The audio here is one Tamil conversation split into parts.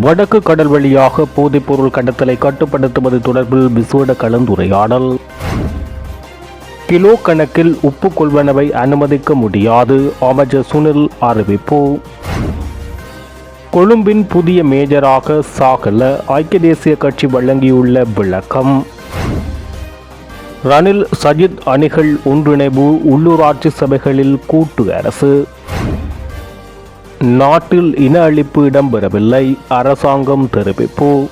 வடக்கு கடல் வழியாக போதைப்பொருள் கடத்தலை கட்டுப்படுத்துவது தொடர்பில் விசேட கலந்துரையாடல். கிலோ கணக்கில் உப்பு கொள்வனவை அனுமதிக்க முடியாது அமைச்சர் சுனில் அறிவிப்பு. கொழும்பின் புதிய மேஜராக சாகல ஐக்கிய தேசிய கட்சி வழங்கியுள்ள விளக்கம். ரணில் சஜித் அணிகள் ஒன்றிணைவு உள்ளூராட்சி சபைகளில் கூட்டு அரசு. நாட்டில் இன அழிப்பு இடம்பெறவில்லை. அரசாங்கம் தெரிவிப்பு.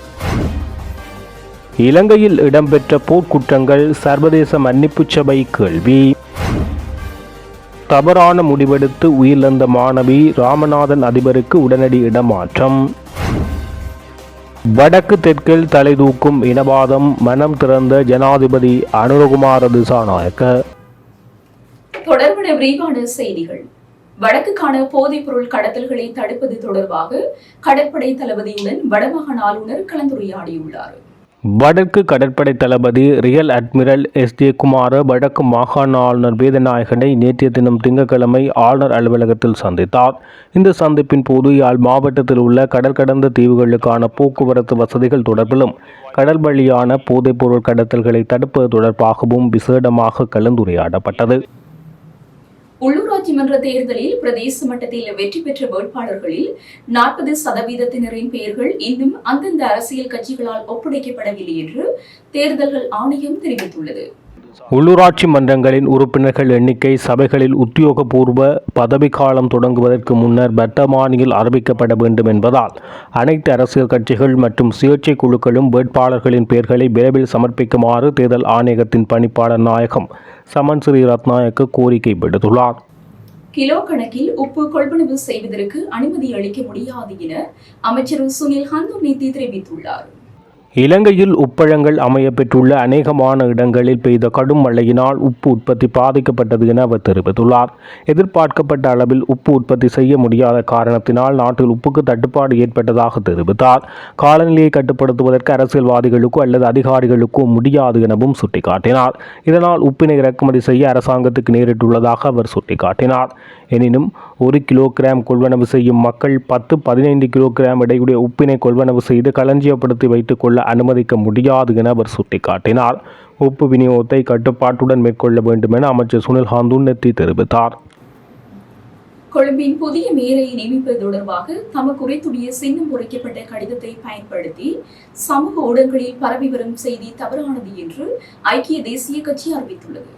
இலங்கையில் இடம்பெற்ற போர்க்குற்றங்கள் சர்வதேச மன்னிப்பு சபை கேள்வி. தவறான முடிவெடுத்து உயிரிழந்த மாணவி ராமநாதன் அதிபருக்கு உடனடி இடமாற்றம். வடக்கு தெற்கில் தலை தூக்கும் இனவாதம் மனம் திறந்த ஜனாதிபதி அனுரகுமார திசாநாயக்க. தொடர்புடைய விரிவான செய்திகள். வடக்குக்கான போதைப் பொருள் கடத்தல்களை தடுப்பது தொடர்பாக கடற்படை தளபதியுடன் வடமாகாண ஆளுநர் கலந்துரையாடியுள்ளார். வடக்கு கடற்படை தளபதி rear admiral S. J. Kumara வடக்கு மாகாண ஆளுநர் வேதநாயகனை நேற்றைய தினம் திங்கட்கிழமை ஆளுநர் அலுவலகத்தில் சந்தித்தார். இந்த சந்திப்பின் போது யாழ் மாவட்டத்தில் உள்ள கடல் கடந்த தீவுகளுக்கான போக்குவரத்து வசதிகள் தொடர்பிலும் கடல் வழியான போதைப்பொருள் கடத்தல்களை தடுப்பது தொடர்பாகவும் விசேடமாக கலந்துரையாடப்பட்டது. உள்ளூராட்சி மன்ற தேர்தலில் பிரதேச மட்டத்தில் வெற்றி பெற்ற வேட்பாளர்களில் நாற்பது சதவீதத்தினரின் பெயர்கள் இன்னும் அந்தந்த அரசியல் கட்சிகளால் ஒப்படைக்கப்படவில்லை என்று தேர்தல்கள் ஆணையம் தெரிவித்துள்ளது. உள்ளூராட்சி மன்றங்களின் உறுப்பினர்கள் எண்ணிக்கை சபைகளில் உத்தியோகபூர்வ பதவிக்காலம் தொடங்குவதற்கு முன்னர் வர்த்தமானியில் அறிவிக்கப்பட வேண்டும் என்பதால் அனைத்து அரசியல் கட்சிகள் மற்றும் சுயேட்சை குழுக்களும் வேட்பாளர்களின் பெயர்களை விரைவில் சமர்ப்பிக்குமாறு தேர்தல் ஆணையகத்தின் பணிப்பாளர் நாயகம் சமன் ஸ்ரீ ரத்நாயக்க கோரிக்கை விடுத்துள்ளார். கிலோ கணக்கில் உப்பு கொள்வனவு செய்வதற்கு அனுமதி அளிக்க முடியாது என அமைச்சர் சுனில் ஹந்துநீதி தெரிவித்துள்ளார். இலங்கையில் உப்பழங்கள் அமைய பெற்றுள்ள அநேகமான இடங்களில் பெய்த கடும் மழையினால் உப்பு உற்பத்தி பாதிக்கப்பட்டது என அவர் தெரிவித்துள்ளார். எதிர்பார்க்கப்பட்ட அளவில் உப்பு உற்பத்தி செய்ய முடியாத காரணத்தினால் நாட்டில் உப்புக்கு தட்டுப்பாடு ஏற்பட்டதாக தெரிவித்தார். காலநிலையை கட்டுப்படுத்துவதற்கு அரசியல்வாதிகளுக்கோ அல்லது அதிகாரிகளுக்கோ முடியாது எனவும் சுட்டிக்காட்டினார். இதனால் உப்பினை இறக்குமதி செய்ய அரசாங்கத்துக்கு நேரிட்டுள்ளதாக அவர் சுட்டிக்காட்டினார். எனினும் ஒரு கிலோகிராம் கொள்வனவு செய்யும் மக்கள் பத்து பதினைந்து கிலோகிராம் எடையுடைய உப்பினை கொள்வனவு செய்து களஞ்சியப்படுத்தி வைத்துக் கொள்ள அனுமதிக்க முடியாது என அவர் சுட்டிக்காட்டினார். உப்பு விநியோகத்தை கட்டுப்பாட்டுடன் மேற்கொள்ள வேண்டும் என அமைச்சர் சுனில் ஹாந்துன்னெத்தி தெரிவித்தார். கொழும்பின் புதிய மேயரை நியமிப்பது தொடர்பாக தமக்கு உரைத்துடைய சின்னம் உரைக்கப்பட்ட கடிதத்தை பயன்படுத்தி சமூக ஊடகங்களில் பரவி வரும் செய்தி தவறானது என்று ஐக்கிய தேசிய கட்சி அறிவித்துள்ளது.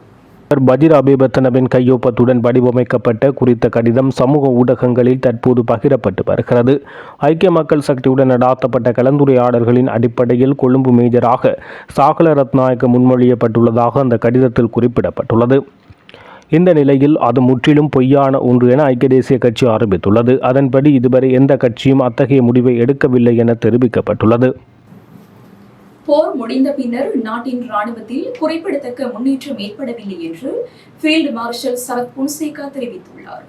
பஜிர் அபிபத்தனவின் கையொப்பத்துடன் வடிவமைக்கப்பட்ட குறித்த கடிதம் சமூக ஊடகங்களில் தற்போது பகிரப்பட்டு வருகிறது. ஐக்கிய மக்கள் சக்தியுடன் நடாத்தப்பட்ட கலந்துரையாடல்களின் அடிப்படையில் கொழும்பு மேஜராக சாகல ரத்நாயக்க முன்மொழியப்பட்டுள்ளதாக அந்த கடிதத்தில் குறிப்பிடப்பட்டுள்ளது. இந்த நிலையில் அது முற்றிலும் பொய்யான ஒன்று என ஐக்கிய தேசிய கட்சி ஆரம்பித்துள்ளது. அதன்படி இதுவரை எந்த கட்சியும் அத்தகைய முடிவை எடுக்கவில்லை என தெரிவிக்கப்பட்டுள்ளது. போர் முடிந்த பின்னர் நாட்டின் ராணுவத்தில் குறிப்பிடத்தக்க முன்னேற்றம் ஏற்படவில்லை என்று ஃபீல்டு மார்ஷல் சரத் புன்சேகா தெரிவித்துள்ளார்.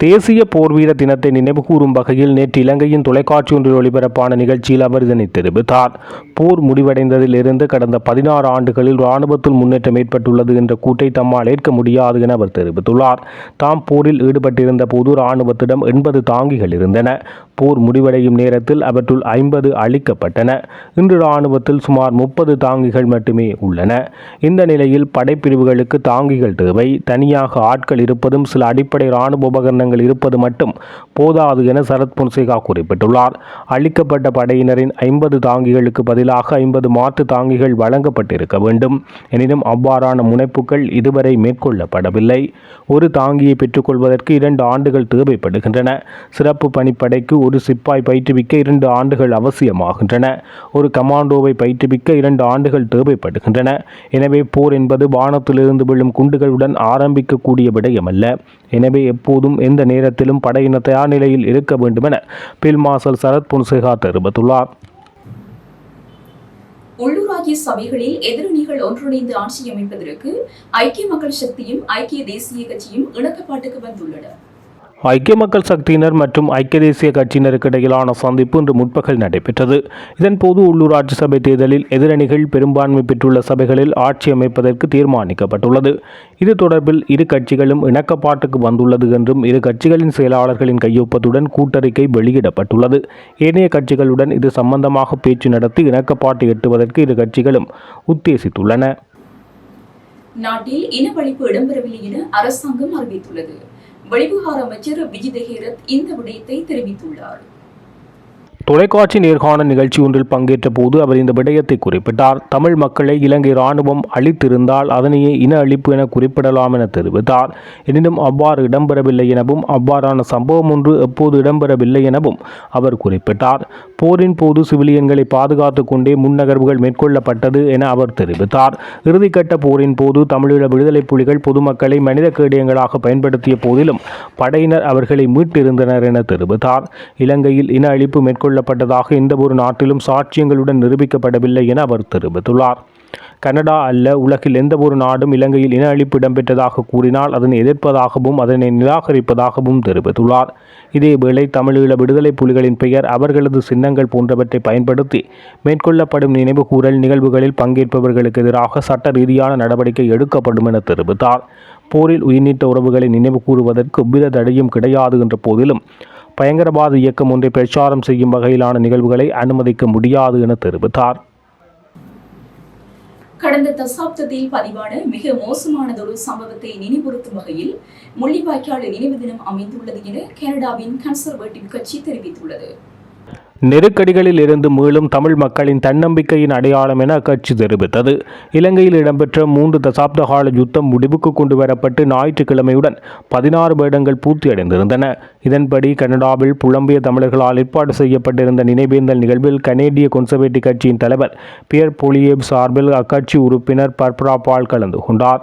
தேசிய போர்வீர தினத்தை நினைவுகூரும் வகையில் நேற்று இலங்கையின் தொலைக்காட்சி ஒன்றில் ஒளிபரப்பான நிகழ்ச்சியில் அவர் இதனை தெரிவித்தார். போர் முடிவடைந்ததிலிருந்து கடந்த பதினாறு ஆண்டுகளில் இராணுவத்தில் முன்னேற்றம் ஏற்பட்டுள்ளது என்ற கூட்டை தம்மால் ஏற்க முடியாது என அவர் தெரிவித்துள்ளார். தாம் போரில் ஈடுபட்டிருந்த போது இராணுவத்திடம் எண்பது தாங்கிகள் இருந்தன. போர் முடிவடையும் நேரத்தில் அவற்றுள் ஐம்பது அளிக்கப்பட்டன இன்று இராணுவத்தில் சுமார் முப்பது தாங்கிகள் மட்டுமே உள்ளன. இந்த நிலையில் படைப்பிரிவுகளுக்கு தாங்கிகள் தேவை. தனியாக ஆட்கள் இருப்பதும் சில அடிப்படை இராணுவ உபகரணங்கள் இருப்பது மட்டும் போதாது என சரத் பொன்சேகா குறிப்பிட்டுள்ளார். அளிக்கப்பட்ட படையினரின் ஐம்பது தாங்கிகளுக்கு பதிலாக ஐம்பது மாற்று தாங்கிகள் வழங்கப்பட்டிருக்க வேண்டும். எனினும் அவ்வாறான முனைப்புகள் இதுவரை மேற்கொள்ளப்படவில்லை. ஒரு தாங்கியை பெற்றுக்கொள்வதற்கு இரண்டு ஆண்டுகள் தேவைப்படுகின்றன. சிறப்பு பணிப்படைக்கு ஒரு சிப்பாய் பயிற்றுவிக்க இரண்டு ஆண்டுகள் அவசியமாகின்றன. ஒரு கமாண்டோவை பயிற்றுவிக்க இரண்டு ஆண்டுகள் தேவைப்படுகின்றன. எனவே போர் என்பது வானத்திலிருந்து விழும் குண்டுகளுடன் ஆரம்பிக்கக்கூடிய விடயமல்ல. எனவே எப்போதும் எந்த நேரத்திலும் படையின தயார் நிலையில் இருக்க வேண்டுமென என பில் மார்ஷல் சரத் பொன்சேகா தெரிவித்துள்ளார். உள்ளூராட்சி சபைகளில் எதிரணிகள் ஒன்றிணைந்து ஆட்சி அமைப்பதற்கு ஐக்கிய மக்கள் சக்தியும் ஐக்கிய தேசிய கட்சியும் இணக்கப்பாட்டுக்கு வந்துள்ளன. ஐக்கிய மக்கள் சக்தியினர் மற்றும் ஐக்கிய தேசிய கட்சியினருக்கு இடையிலான சந்திப்பு இன்று முற்பகல் நடைபெற்றது. இதன்போது உள்ளூராட்சி சபை தேர்தலில் எதிரணிகள் பெரும்பான்மை பெற்றுள்ள சபைகளில் ஆட்சி அமைப்பதற்கு தீர்மானிக்கப்பட்டுள்ளது. இது தொடர்பில் இரு கட்சிகளும் இணக்கப்பாட்டுக்கு வந்துள்ளது என்றும் இரு கட்சிகளின் செயலாளர்களின் கையொப்பத்துடன் கூட்டறிக்கை வெளியிடப்பட்டுள்ளது. ஏனைய கட்சிகளுடன் இது சம்பந்தமாக பேச்சு நடத்தி இணக்கப்பாட்டு எட்டுவதற்கு இரு கட்சிகளும் உத்தேசித்துள்ளன. நாட்டில் இனவழிப்பு இடம்பெறவில்லை என அரசாங்கம் அறிவித்துள்ளது. வெளிவிவகார அமைச்சர் விஜித ஹேரத் இந்த விடயத்தை தெரிவித்துள்ளார். தொலைக்காட்சி நேர்காணல் நிகழ்ச்சி ஒன்றில் பங்கேற்ற போது அவர் இந்த விடயத்தை குறிப்பிட்டார். தமிழ் மக்களை இலங்கை இராணுவம் அழித்திருந்தால் அதனையே இன அழிப்பு என குறிப்பிடலாம் என தெரிவித்தார். எனினும் அவ்வாறு இடம்பெறவில்லை எனவும் அவ்வாறான சம்பவம் ஒன்று எப்போது இடம்பெறவில்லை எனவும் அவர் குறிப்பிட்டார். போரின் போது சிவிலியன்களை பாதுகாத்து கொண்டே முன்னகர்வுகள் மேற்கொள்ளப்பட்டது என அவர் தெரிவித்தார். இறுதிக்கட்ட போரின் போது தமிழீழ விடுதலை புலிகள் பொதுமக்களை மனித கேடயங்களாக பயன்படுத்திய போதிலும் படையினர் அவர்களை மீட்டிருந்தனர் என தெரிவித்தார். இலங்கையில் இன அழிப்பு மேற்கொள்ள எந்த ஒரு நாட்டிலும் சாட்சியங்களுடன் நிரூபிக்கப்படவில்லை என அவர் தெரிவித்துள்ளார். கனடா அல்ல உலகில் எந்த ஒரு நாடும் இலங்கையில் இன அழிப்பு இடம்பெற்றதாக கூறினால் அதனை எதிர்ப்பதாகவும் அதனை நிராகரிப்பதாகவும் தெரிவித்துள்ளார். இதேவேளை தமிழீழ விடுதலை புலிகளின் பெயர் அவர்களது சின்னங்கள் போன்றவற்றை பயன்படுத்தி மேற்கொள்ளப்படும் நினைவுகூரல் நிகழ்வுகளில் பங்கேற்பவர்களுக்கு எதிராக சட்ட ரீதியான நடவடிக்கை எடுக்கப்படும் என தெரிவித்தார். போரில் உயிர்நீட்ட உறவுகளை நினைவு கூறுவதற்கு எவ்வித தடையும் கிடையாது என்ற போதிலும் பயங்கரவாத இயக்கம் ஒன்றை பிரச்சாரம் செய்யும் வகையிலான நிகழ்வுகளை அனுமதிக்க முடியாது என தெரிவித்தார். கடந்த தசாப்தத்தில் பதிவான மிக மோசமானதொரு சம்பவத்தை நினைவுறுத்தும் வகையில் முள்ளிவாய்க்கால் நினைவு தினம் அமைந்துள்ளது என கனடாவின் கன்சர்வேட்டிவ் கட்சி தெரிவித்துள்ளது. நெருக்கடிகளில் இருந்து மீளும் தமிழ் மக்களின் தன்னம்பிக்கையின் அடையாளம் என அக்கட்சி தெரிவித்தது. இலங்கையில் இடம்பெற்ற மூன்று தசாப்த கால யுத்தம் முடிவுக்கு கொண்டு வரப்பட்டு ஞாயிற்றுக்கிழமையுடன் பதினாறு வருடங்கள் பூர்த்தியடைந்திருந்தன இதன்படி கனடாவில் புலம்பிய தமிழர்களால் ஏற்பாடு செய்யப்பட்டிருந்த நினைவேந்தல் நிகழ்வில் கனேடிய கன்சர்வேட்டிவ் கட்சியின் தலைவர் பியர் பொலியேப் சார்பில் அக்கட்சி உறுப்பினர் பர்பரா பால் கலந்து கொண்டார்.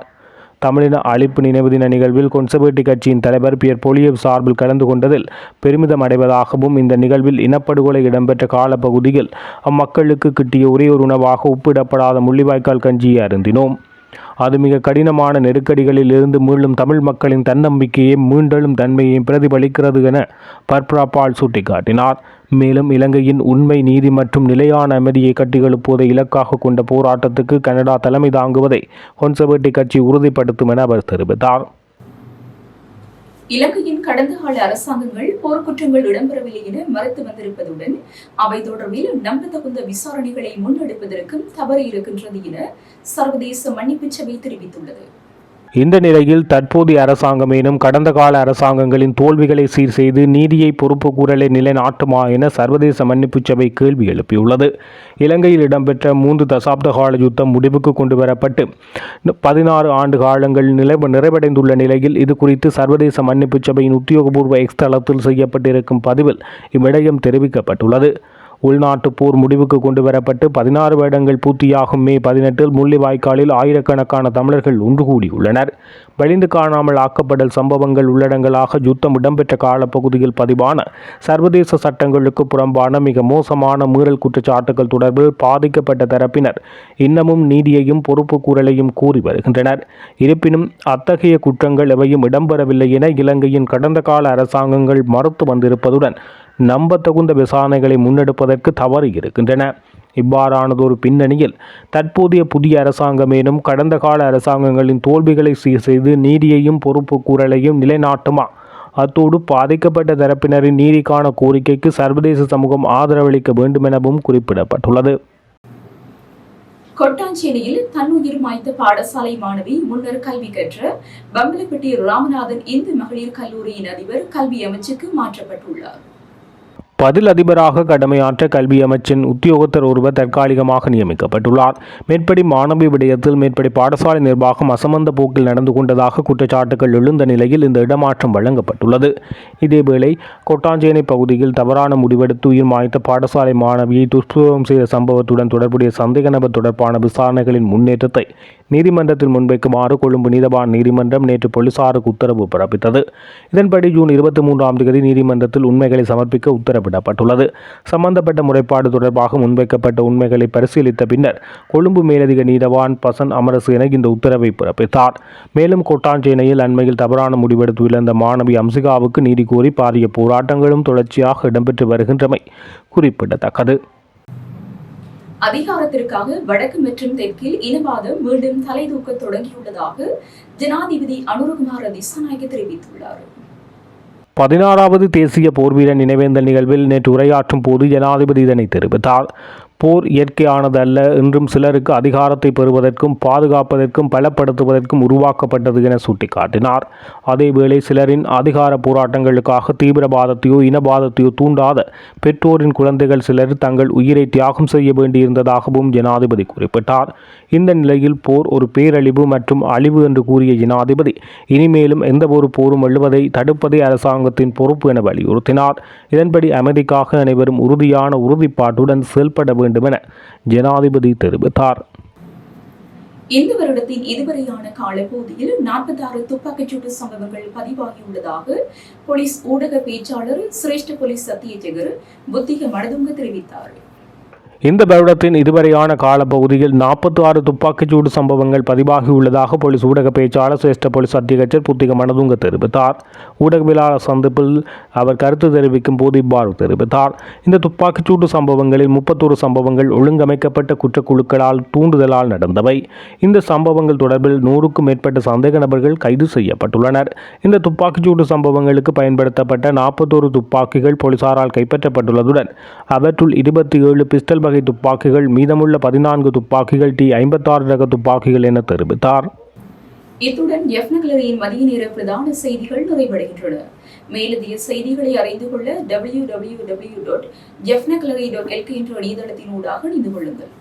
தமிழின அழிப்பு நினைவு தின நிகழ்வில் கொன்சர்வேட்டிவ் கட்சியின் தலைவர் பியர் பொலியேவ் சார்பில் கலந்து கொண்டதில் பெருமிதம் அடைவதாகவும் இந்த நிகழ்வில் இனப்படுகொலை இடம்பெற்ற காலப்பகுதியில் அம்மக்களுக்கு கிட்டிய ஒரே ஒரு உணவாக உப்பிடப்படாத முள்ளிவாய்க்கால் கஞ்சியை அருந்தினோம். அது மிக கடினமான நெருக்கடிகளில் இருந்து மீளும் தமிழ் மக்களின் தன்னம்பிக்கையை மீண்டெழும் தன்மையையும் பிரதிபலிக்கிறது என பர்பரா பால் சுட்டிக்காட்டினார். மேலும் இலங்கையின் உண்மை நீதி மற்றும் நிலையான அமைதியை கட்டியெழுப்புவதை இலக்காக கொண்ட போராட்டத்துக்கு கனடா தலைமை தாங்குவதை கொன்சர்வேட்டிவ் கட்சி உறுதிப்படுத்தும் என அவர் தெரிவித்தார். இலங்கையின் கடந்த கால அரசாங்கங்கள் போர்க்குற்றங்கள் இடம்பெறவில்லை என மறுத்து வந்திருப்பதுடன் அவை தொடர்பில் நம்பத்தகுந்த விசாரணைகளை முன்னெடுப்பதற்கும் தவறு இருக்கின்றது என சர்வதேச மன்னிப்புச் சபை தெரிவித்துள்ளது. இந்த நிலையில் தற்போதைய அரசாங்கமேனும் கடந்த கால அரசாங்கங்களின் தோல்விகளை சீர் செய்து நீதியை பொறுப்பு கூறலை நிலைநாட்டுமா என சர்வதேச மன்னிப்பு சபை கேள்வி எழுப்பியுள்ளது. இலங்கையில் இடம்பெற்ற மூன்று தசாப்த கால யுத்தம் முடிவுக்கு கொண்டு வரப்பட்டு பதினாறு ஆண்டு காலங்கள் நிலை நிறைவடைந்துள்ள நிலையில் இது குறித்து சர்வதேச மன்னிப்பு சபையின் உத்தியோகபூர்வ எக்ஸ் தளத்தில் செய்யப்பட்டிருக்கும் பதிவில் இவ்விடயம் தெரிவிக்கப்பட்டுள்ளது. உள்நாட்டு போர் முடிவுக்கு கொண்டு வரப்பட்டு பதினாறு வருடங்கள் பூர்த்தியாகும் மே பதினெட்டில் முள்ளிவாய்க்காலில் ஆயிரக்கணக்கான தமிழர்கள் ஒன்று கூடியுள்ளனர் வெளிந்து காணாமல் ஆக்கப்படல் சம்பவங்கள் உள்ளடங்களாக யுத்தம் இடம்பெற்ற காலப்பகுதியில் பதிவான சர்வதேச சட்டங்களுக்கு புறம்பான மிக மோசமான மீறல் குற்றச்சாட்டுகள் தொடர்பில் பாதிக்கப்பட்ட தரப்பினர் இன்னமும் நீதியையும் பொறுப்பு கூறலையும் கூறி வருகின்றனர். இருப்பினும் அத்தகைய குற்றங்கள் எவையும் இடம்பெறவில்லை என இலங்கையின் கடந்த கால அரசாங்கங்கள் மறுத்து வந்திருப்பதுடன் நம்பத்தகுந்த விசாரணைகளை முன்னெடுப்பதற்கு தவறு இருக்கின்றன. இவ்வாறானதொரு பின்னணியில் தற்போதைய புதிய அரசாங்கமேனும் கடந்த கால அரசாங்கங்களின் தோல்விகளை சீர் செய்து நீதியையும் பொறுப்பு கூறலையும் நிலைநாட்டுமா? அத்தோடு பாதிக்கப்பட்ட தரப்பினரின் நீதிக்கான கோரிக்கைக்கு சர்வதேச சமூகம் ஆதரவளிக்க வேண்டும் எனவும் குறிப்பிடப்பட்டுள்ளது. கொட்டாஞ்சேரியில் தன்னுயிர் மாய்த்த பாடசாலை மாணவி முன்னர் கல்வி கற்ற பம்பலப்பட்டி ராமநாதன் இந்து மகளிர் கல்லூரியின் அதிபர் கல்வி அமைச்சுக்கு மாற்றப்பட்டுள்ளார். பதில் அதிபராக கடமையாற்ற கல்வி அமைச்சின் உத்தியோகத்தர் ஒருவர் தற்காலிகமாக நியமிக்கப்பட்டுள்ளார். மேற்படி மாணவி விடயத்தில் மேற்படி பாடசாலை நிர்வாகம் அசமந்த போக்கில் நடந்து கொண்டதாக குற்றச்சாட்டுகள் எழுந்த நிலையில் இந்த இடமாற்றம் வழங்கப்பட்டுள்ளது. இதேவேளை கொட்டாஞ்சேனை பகுதியில் தவறான முடிவெடுத்து உயிர் மாய்த்த பாடசாலை மாணவியை துஷ்பிரயோகம் செய்த சம்பவத்துடன் தொடர்புடைய சந்தேக நபர் தொடர்பான விசாரணைகளின் முன்னேற்றத்தை நீதிமன்றத்தில் முன்வைக்குமாறு கொழும்பு நீதவான் நீதிமன்றம் நேற்று போலீசாருக்கு உத்தரவு பிறப்பித்தது. இதன்படி ஜூன் இருபத்தி மூன்றாம் தேதி நீதிமன்றத்தில் உண்மைகளை சமர்ப்பிக்க உத்தரவிடப்பட்டுள்ளது. சம்பந்தப்பட்ட முறைப்பாடு தொடர்பாக முன்வைக்கப்பட்ட உண்மைகளை பரிசீலித்த பின்னர் கொழும்பு மேலதிக நீதவான் பசன் அமரசேன இந்த உத்தரவை பிறப்பித்தார். மேலும் கொட்டாஞ்சேனையில் அண்மையில் தவறான முடிவெடுத்து இழந்த மாணவி அம்சிகாவுக்கு நீதி கோரி பாரிய போராட்டங்களும் தொடர்ச்சியாக இடம்பெற்று வருகின்றமை குறிப்பிடத்தக்கது. அதிகாரத்திற்காக வடக்கு மற்றும் தெற்கில் இனவாதம் மீண்டும் தலைதூக்க தொடங்கியுள்ளதாக ஜனாதிபதி அனுரகுமார திசாநாயக்க தெரிவித்துள்ளார். பதினாறாவது தேசிய போர்வீரர் நினைவேந்தல் நிகழ்வில் நேற்று உரையாற்றும் போது ஜனாதிபதி இதனை தெரிவித்தார். போர் இயற்கையானது அல்ல என்றும் சிலருக்கு அதிகாரத்தை பெறுவதற்கும் பாதுகாப்பதற்கும் பலப்படுத்துவதற்கும் உருவாக்கப்பட்டது என சுட்டிக்காட்டினார். அதேவேளை சிலரின் அதிகார போராட்டங்களுக்காக தீவிரவாதத்தையோ இனவாதத்தையோ தூண்டாத பெற்றோரின் குழந்தைகள் சிலர் தங்கள் உயிரை தியாகம் செய்ய வேண்டியிருந்ததாகவும் ஜனாதிபதி குறிப்பிட்டார். இந்த நிலையில் போர் ஒரு பேரழிவு மற்றும் அழிவு என்று கூறிய ஜனாதிபதி இனிமேலும் எந்த ஒரு போரும் எழுவதை தடுப்பதே அரசாங்கத்தின் பொறுப்பு என வலியுறுத்தினார். இதன்படி அமைதிக்காக அனைவரும் உறுதியான உறுதிப்பாட்டுடன் செயல்பட வேண்டும் என ஜனாதிபதி தெரிவித்தார். இந்த வருடத்தின் இதுவரையான காலப்பகுதியில் நாற்பத்தாறு துப்பாக்கிச்சூட்டு சம்பவங்கள் பதிவாகியுள்ளதாக போலீஸ் ஊடக பேச்சாளர் சிரேஷ்ட போலீஸ் சத்தியஜெகர் புத்திக மனதுங்க தெரிவித்தார். இந்த வருடத்தின் இதுவரையான காலப்பகுதியில் நாற்பத்தி ஆறு துப்பாக்கிச்சூடு சம்பவங்கள் பதிவாகியுள்ளதாக போலீஸ் ஊடக பேச்சாளர் சிரேஷ்ட போலீஸ் அத்தியகச்சர் புத்திக மனதுங்க தெரிவித்தார். ஊடகவியலாளர் சந்திப்பில் அவர் கருத்து தெரிவிக்கும் போது இவ்வாறு தெரிவித்தார். இந்த துப்பாக்கிச்சூட்டு சம்பவங்களில் முப்பத்தோரு சம்பவங்கள் ஒழுங்கமைக்கப்பட்ட குற்றக்குழுக்களால் தூண்டுதலால் நடந்தவை. இந்த சம்பவங்கள் தொடர்பில் நூறுக்கும் மேற்பட்ட சந்தேக நபர்கள் கைது செய்யப்பட்டுள்ளனர். இந்த துப்பாக்கிச்சூடு சம்பவங்களுக்கு பயன்படுத்தப்பட்ட நாற்பத்தோரு துப்பாக்கிகள் போலீசாரால் கைப்பற்றப்பட்டுள்ளதுடன் அவற்றுள் இருபத்தி ஏழு பிஸ்டல் வகை துப்பாக்கிகள் மீதமுள்ள பதினான்கு துப்பாக்கிகள் டி ஐம்பத்தாறு ரக துப்பாக்கிகள் என தெரிவித்தார். இத்துடன் எஃப்னகலரியின் மதிய நேர பிரதான செய்திகள் நிறைவடைகின்றன. மேலதிக செய்திகளை அறிந்து கொள்ள டபிள்யூ டபிள்யூ டபிள்யூ டாட் எஃப்னகலரி டாட் எல்கே என்ற இணையதளத்தினூடாக இணைந்து கொள்ளுங்கள்.